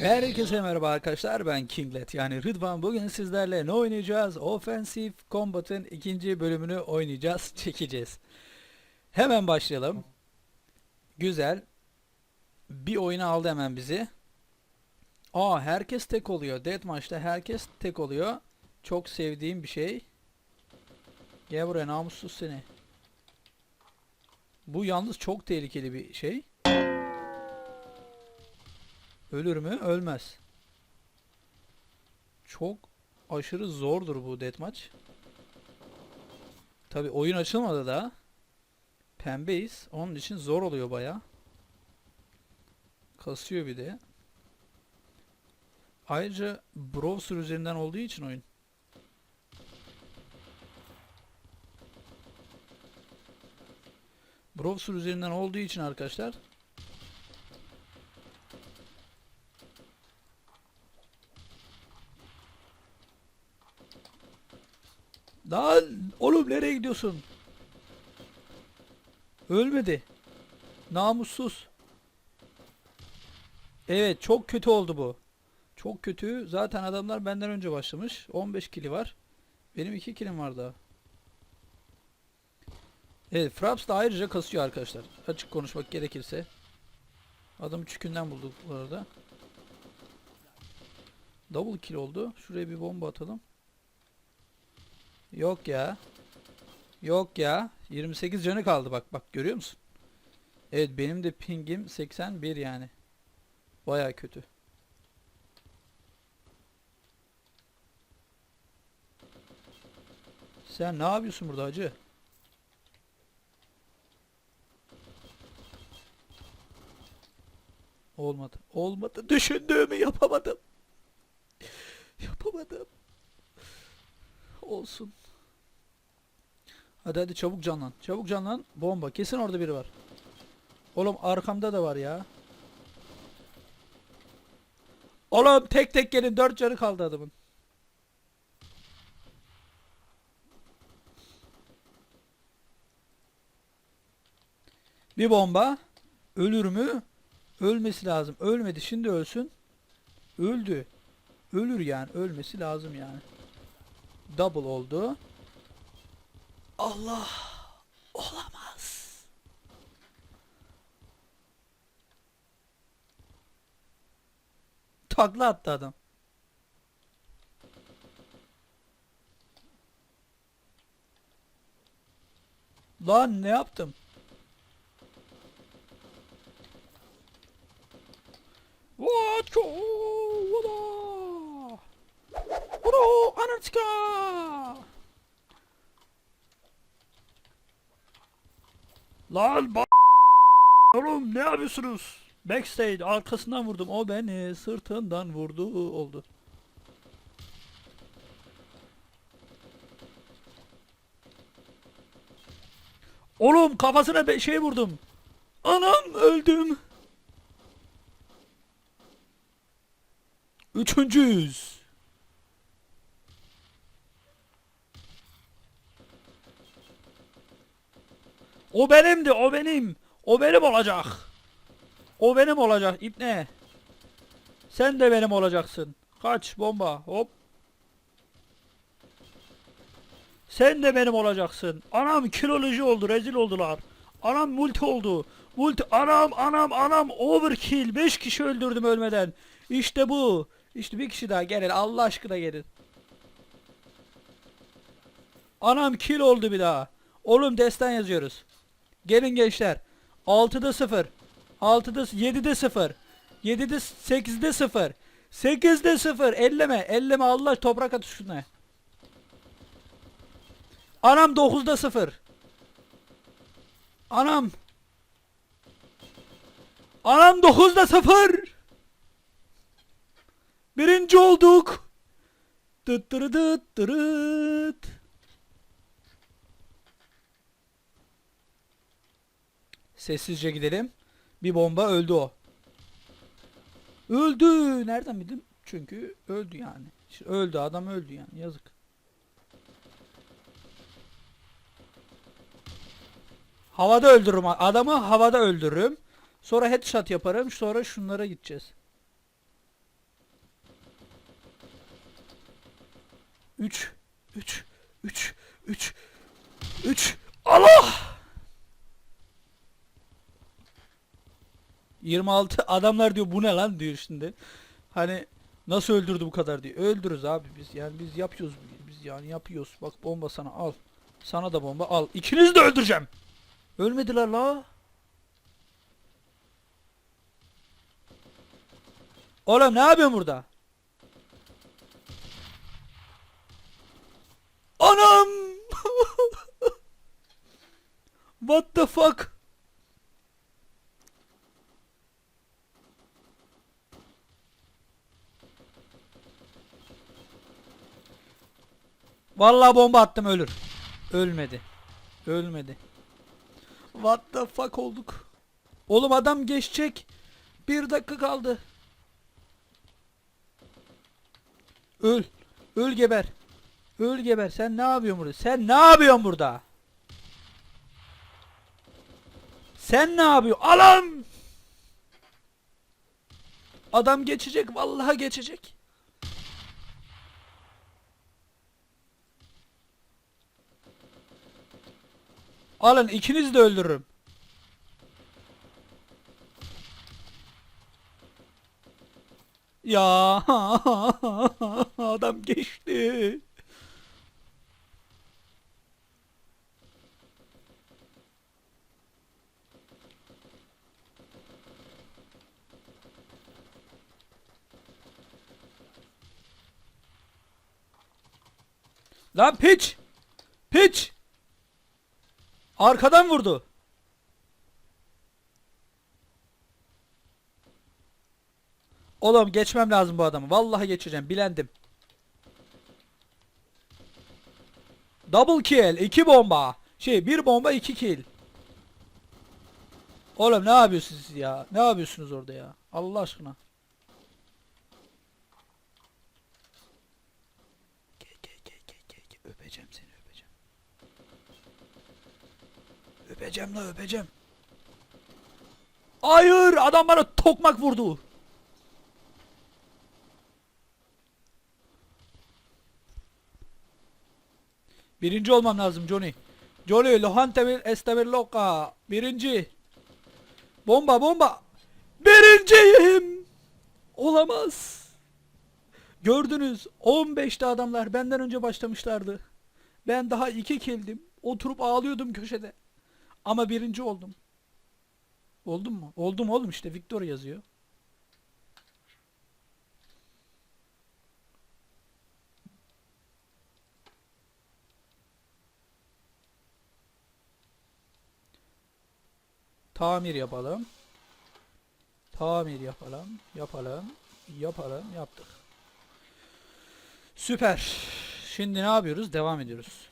Herkese merhaba arkadaşlar ben Kinglet yani Rıdvan bugün sizlerle ne oynayacağız? Offensive Combat'ın ikinci bölümünü oynayacağız çekeceğiz. Hemen başlayalım. Güzel. Bir oyuna aldı hemen bizi. Aa herkes tek oluyor. Deathmatch'ta herkes tek oluyor. Çok sevdiğim bir şey. Gel buraya namussuz seni. Bu yalnız çok tehlikeli bir şey. Ölür mü? Ölmez. Çok aşırı zordur bu deathmatch. Tabi oyun açılmadı da. Pembeyiz. Onun için zor oluyor baya. Kasıyor bir de. Ayrıca browser üzerinden olduğu için oyun. Browser üzerinden olduğu için arkadaşlar Lan oğlum nereye gidiyorsun? Ölmedi. Namussuz. Evet çok kötü oldu bu. Çok kötü. Zaten adamlar benden önce başlamış. 15 kili var. Benim 2 kilim var daha. Evet Fraps da ayrıca kasıyor arkadaşlar. Açık konuşmak gerekirse. Adamı çükünden bulduk bu arada. Double kill oldu. Şuraya bir bomba atalım. Yok ya. Yok ya. 28 canı kaldı bak bak görüyor musun? Evet benim de pingim 81 yani. Baya kötü. Sen ne yapıyorsun burada hacı? Olmadı. Olmadı. Düşündüğümü yapamadım. Yapamadım. Olsun. Hadi hadi çabuk canlan. Çabuk canlan. Bomba. Kesin orada biri var. Oğlum arkamda da var ya. Oğlum tek tek gelin. Dört canı kaldı adamın. Bir bomba. Ölür mü? Ölmesi lazım. Ölmedi. Şimdi ölsün. Öldü. Ölür yani. Ölmesi lazım yani. Double oldu. Allah. Olamaz. Takla attı adam. Lan ne yaptım? What? What? Bro, Anarchka! Lan ba Oğlum ne yapıyorsunuz? Backstage arkasından vurdum. O beni sırtından vurdu oldu. Oğlum kafasına bir şey vurdum. Anam öldüm. Üçüncüyüz. O benimdi, o benim. O benim olacak. O benim olacak İbne. Sen de benim olacaksın. Kaç bomba. Hop. Sen de benim olacaksın. Anam kiloloji oldu, rezil oldular. Anam multi oldu. Multi anam anam anam overkill. 5 kişi öldürdüm ölmeden. İşte bu. İşte bir kişi daha gelin. Allah aşkına gelin. Anam kill oldu bir daha. Oğlum destan yazıyoruz. Gelin gençler. 6'da 0. 6'da 7'de 0. 7'de 8'de 0. 8'de 0. Elleme. Elleme Allah toprak at üstüne. Anam 9'da 0. Anam. Anam 9'da 0. Birinci olduk. Dıt dırı dıt dırıt. Sessizce gidelim. Bir bomba öldü o. Öldü. Nereden bildim? Çünkü öldü yani. Şimdi öldü adam öldü yani. Yazık. Havada öldürürüm. Adamı havada öldürürüm. Sonra headshot yaparım. Sonra şunlara gideceğiz. 3 3 3 3 3 Allah! 26 adamlar diyor bu ne lan diyor şimdi. Hani nasıl öldürdü bu kadar diyor. Öldürürüz abi biz yani biz yapıyoruz biz yani yapıyoruz. Bak bomba sana al. Sana da bomba al. İkinizi de öldüreceğim. Ölmediler la. Oğlum ne yapıyorsun burada? Anam! What the fuck? Vallahi bomba attım ölür. Ölmedi. Ölmedi. What the fuck olduk? Oğlum adam geçecek. Bir dakika kaldı. Öl. Öl geber. Öl geber. Sen ne yapıyorsun burada? Sen ne yapıyorsun burada? Sen ne yapıyorsun? Alam! Adam geçecek. Vallahi geçecek. Alın ikiniz de öldürürüm. Ya adam geçti. Lan piç! Piç! Arkadan vurdu. Oğlum geçmem lazım bu adamı. Vallahi geçeceğim. Bilendim. Double kill. iki bomba. Şey bir bomba iki kill. Oğlum ne yapıyorsunuz ya? Ne yapıyorsunuz orada ya? Allah aşkına. Gel gel gel gel gel. gel. Öpeceğim seni öpeceğim. Öpeceğim la öpeceğim. Hayır adam bana tokmak vurdu. Birinci olmam lazım Johnny. Johnny Lohante bir estabil loca. Birinci. Bomba bomba. Birinciyim. Olamaz. Gördünüz 15'te adamlar benden önce başlamışlardı. Ben daha iki kildim. Oturup ağlıyordum köşede. Ama birinci oldum. Oldum mu? Oldum oğlum işte Victor yazıyor. Tamir yapalım. Tamir yapalım. Yapalım. Yapalım. Yaptık. Süper. Şimdi ne yapıyoruz? Devam ediyoruz.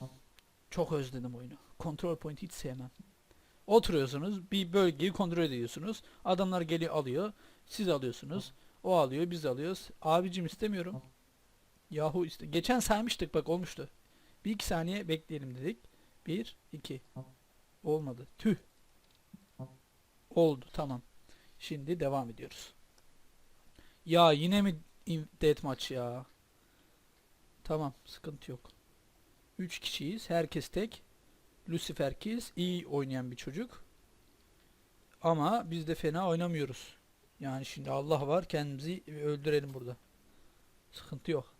Çok özledim oyunu. Control point hiç sevmem. Oturuyorsunuz. Bir bölgeyi kontrol ediyorsunuz. Adamlar geliyor alıyor. Siz alıyorsunuz. O alıyor. Biz alıyoruz. Abicim istemiyorum. Yahu işte. Geçen saymıştık bak olmuştu. Bir iki saniye bekleyelim dedik. Bir, iki. Olmadı. Tüh. Oldu tamam. Şimdi devam ediyoruz. Ya yine mi in- deathmatch ya? Tamam sıkıntı yok. 3 kişiyiz. Herkes tek. Lucifer Kiss iyi oynayan bir çocuk. Ama biz de fena oynamıyoruz. Yani şimdi Allah var kendimizi öldürelim burada. Sıkıntı yok.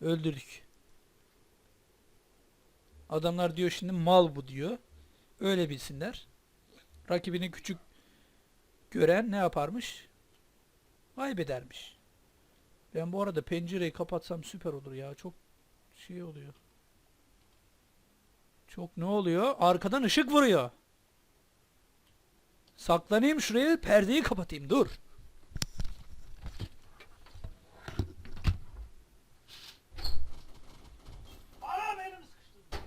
Öldürdük. Adamlar diyor şimdi mal bu diyor. Öyle bilsinler. Rakibini küçük gören ne yaparmış? Kaybedermiş. Ben bu arada pencereyi kapatsam süper olur ya. Çok şey oluyor. Çok ne oluyor? Arkadan ışık vuruyor. Saklanayım şuraya perdeyi kapatayım. Dur. Anam elim sıkıştı.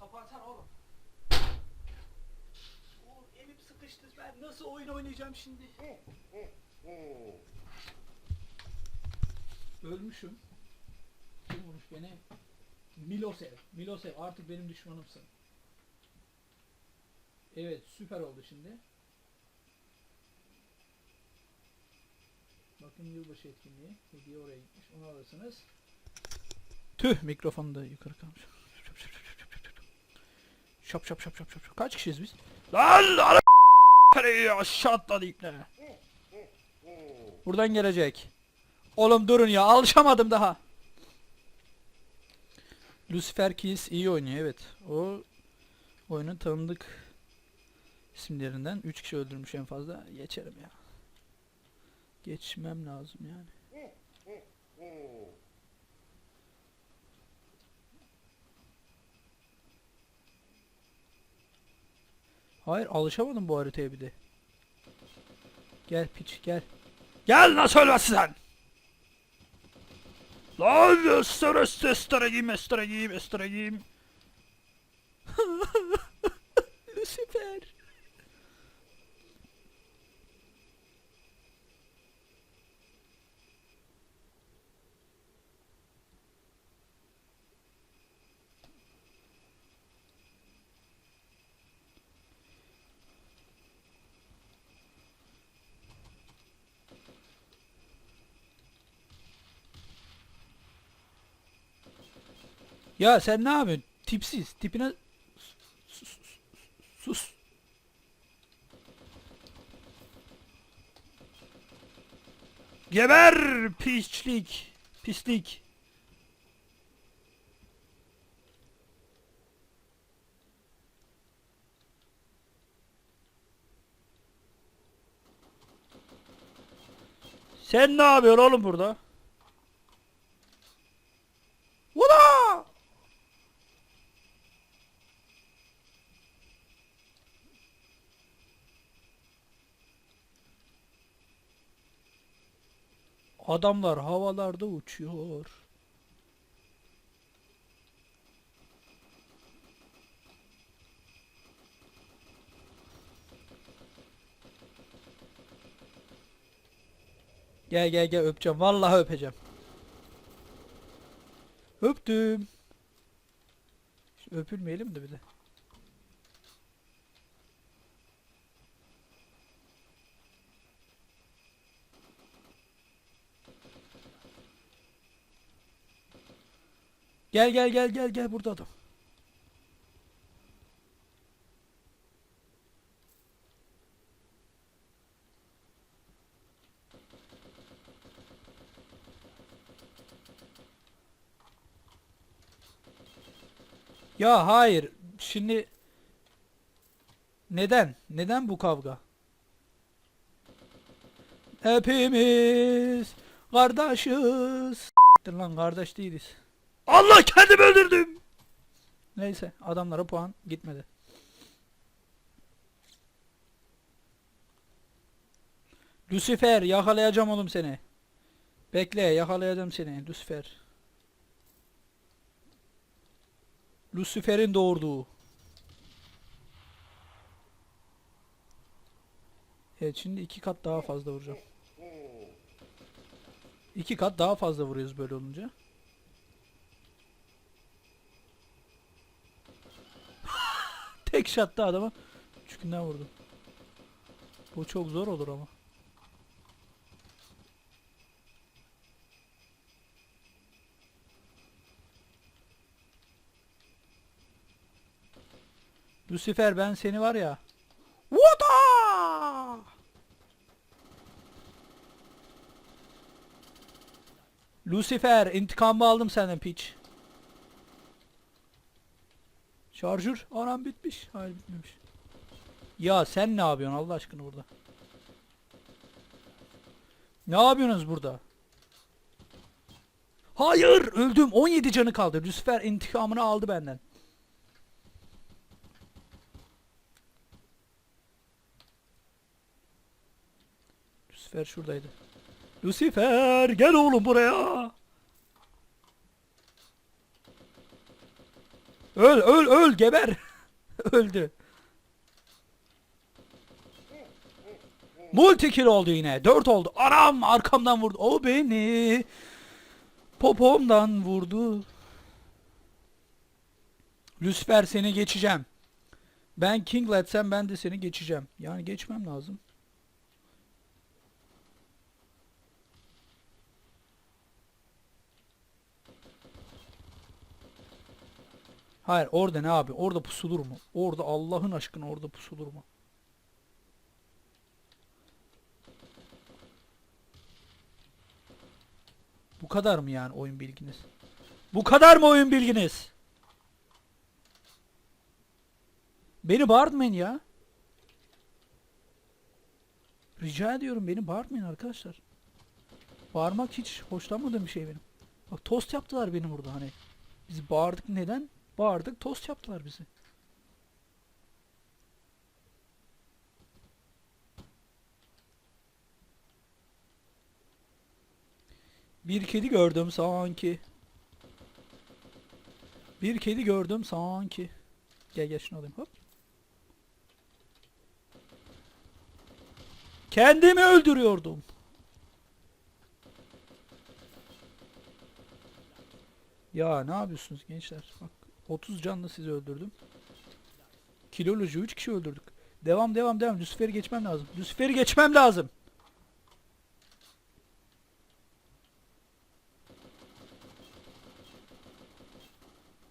Kapatsana oğlum. Oğlum elim sıkıştı. Ben nasıl oyun oynayacağım şimdi? Ölmüşüm. Beni? Milosev. Milosev artık benim düşmanımsın. Evet süper oldu şimdi. Bakın yılbaşı etkinliği. Hediye oraya gitmiş. Onu alırsınız. Tüh mikrofonu da yukarı kalmış. Şap şap şap şap şap. şap. Kaç kişiyiz biz? Lan Kareyi aşağı atladı ipne. Buradan gelecek. Oğlum durun ya alışamadım daha. Lucifer Keys iyi oynuyor evet. O oyunun tanıdık isimlerinden 3 kişi öldürmüş en fazla. Geçerim ya. Geçmem lazım yani. Hayır alışamadım bu haritaya bir de. Gel piç gel. Gel nasıl ölmezsin sen? Zajímavé se roste, starayım starayım starayım. Lucifer. Ya sen ne yapıyorsun? Tipsiz. Tipine sus. sus, sus. Geber pislik. Pislik. Sen ne yapıyorsun oğlum burada? Adamlar havalarda uçuyor. Gel gel gel öpeceğim. Vallahi öpeceğim. Öptüm. Öpülmeyelim de bir de. Gel gel gel gel gel burada adam. Ya hayır. Şimdi neden? Neden bu kavga? Hepimiz kardeşiz. Lan kardeş değiliz. Allah kendimi öldürdüm. Neyse adamlara puan gitmedi. Lucifer yakalayacağım oğlum seni. Bekle yakalayacağım seni Lucifer. Lucifer'in doğurduğu. Evet şimdi iki kat daha fazla vuracağım. İki kat daha fazla vuruyoruz böyle olunca. Tek şatta adama çükünden vurdum. Bu çok zor olur ama. Lucifer ben seni var ya. Vada! Lucifer intikamımı aldım senden piç. Şarjör anam bitmiş. Hayır bitmemiş. Ya sen ne yapıyorsun Allah aşkına burada? Ne yapıyorsunuz burada? Hayır öldüm 17 canı kaldı. Lucifer intikamını aldı benden. Lucifer şuradaydı. Lucifer gel oğlum buraya. Öl öl öl geber. Öldü. Multi kill oldu yine. 4 oldu. Aram arkamdan vurdu. O beni popomdan vurdu. Lucifer seni geçeceğim. Ben Kingletsem ben de seni geçeceğim. Yani geçmem lazım. Hayır orada ne abi? Orada pusulur mu? Orada Allah'ın aşkına orada pusulur mu? Bu kadar mı yani oyun bilginiz? Bu kadar mı oyun bilginiz? Beni bağırtmayın ya. Rica ediyorum beni bağırtmayın arkadaşlar. Bağırmak hiç hoşlanmadığım bir şey benim. Bak tost yaptılar beni burada hani. Biz bağırdık neden? Bağırdık tost yaptılar bizi. Bir kedi gördüm sanki. Bir kedi gördüm sanki. Gel gel şunu alayım hop. Kendimi öldürüyordum. Ya ne yapıyorsunuz gençler? Bak 30 canlı sizi öldürdüm. Kiloloji 3 kişi öldürdük. Devam devam devam. Lucifer'i geçmem lazım. Lucifer'i geçmem lazım.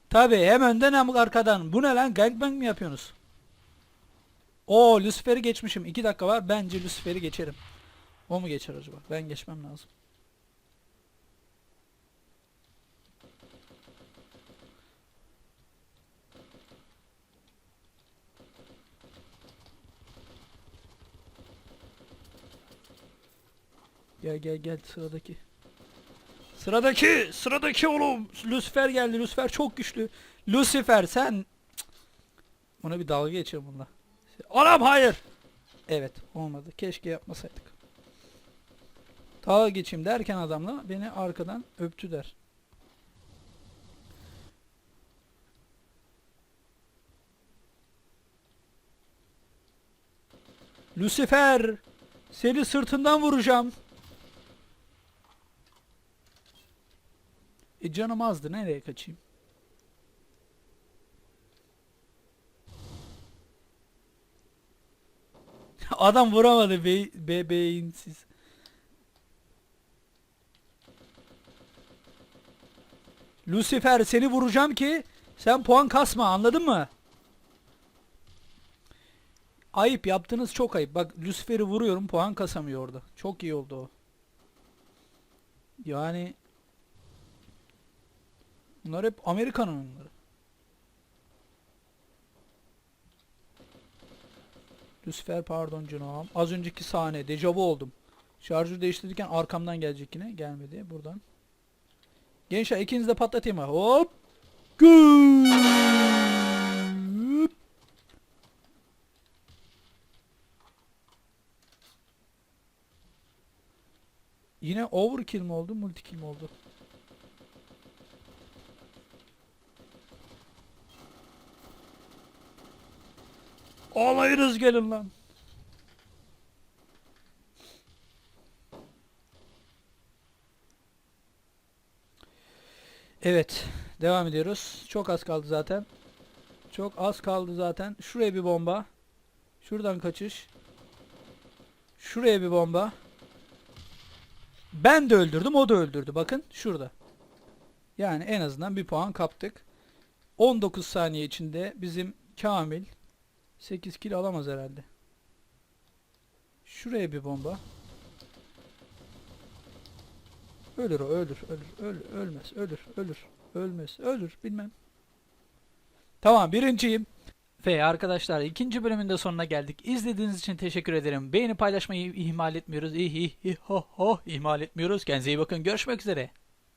Tabi hem önden hem arkadan. Bu ne lan? Gangbang mi yapıyorsunuz? Oo Lucifer'i geçmişim. 2 dakika var. Bence Lucifer'i geçerim. O mu geçer acaba? Ben geçmem lazım. Gel gel gel sıradaki. Sıradaki, sıradaki oğlum. Lucifer geldi. Lucifer çok güçlü. Lucifer sen ona bir dalga geçiyorum bununla. Anam hayır. Evet olmadı. Keşke yapmasaydık. Dalga geçeyim derken adamla beni arkadan öptü der. Lucifer seni sırtından vuracağım. E canım azdı nereye kaçayım? Adam vuramadı be, be beyinsiz. Lucifer seni vuracağım ki sen puan kasma anladın mı? Ayıp yaptınız çok ayıp. Bak Lucifer'i vuruyorum puan kasamıyor orada. Çok iyi oldu o. Yani Bunlar hep Amerikan oyunları. Lucifer pardon canım. Az önceki sahne dejavu oldum. Şarjı değiştirirken arkamdan gelecek yine. Gelmedi buradan. Gençler ikiniz de patlatayım. Hop. Güp. Yine overkill mi oldu, multikill mi oldu? Alayınız gelin lan. Evet. Devam ediyoruz. Çok az kaldı zaten. Çok az kaldı zaten. Şuraya bir bomba. Şuradan kaçış. Şuraya bir bomba. Ben de öldürdüm. O da öldürdü. Bakın şurada. Yani en azından bir puan kaptık. 19 saniye içinde bizim Kamil 8 kill alamaz herhalde. Şuraya bir bomba. Ölür o ölür ölür ölür ölmez ölür ölür ölmez ölür bilmem. Tamam birinciyim. Ve arkadaşlar ikinci bölümün de sonuna geldik. İzlediğiniz için teşekkür ederim. Beğeni paylaşmayı ihmal etmiyoruz. İh ih ih ho ho ihmal etmiyoruz. Kendinize iyi bakın. Görüşmek üzere.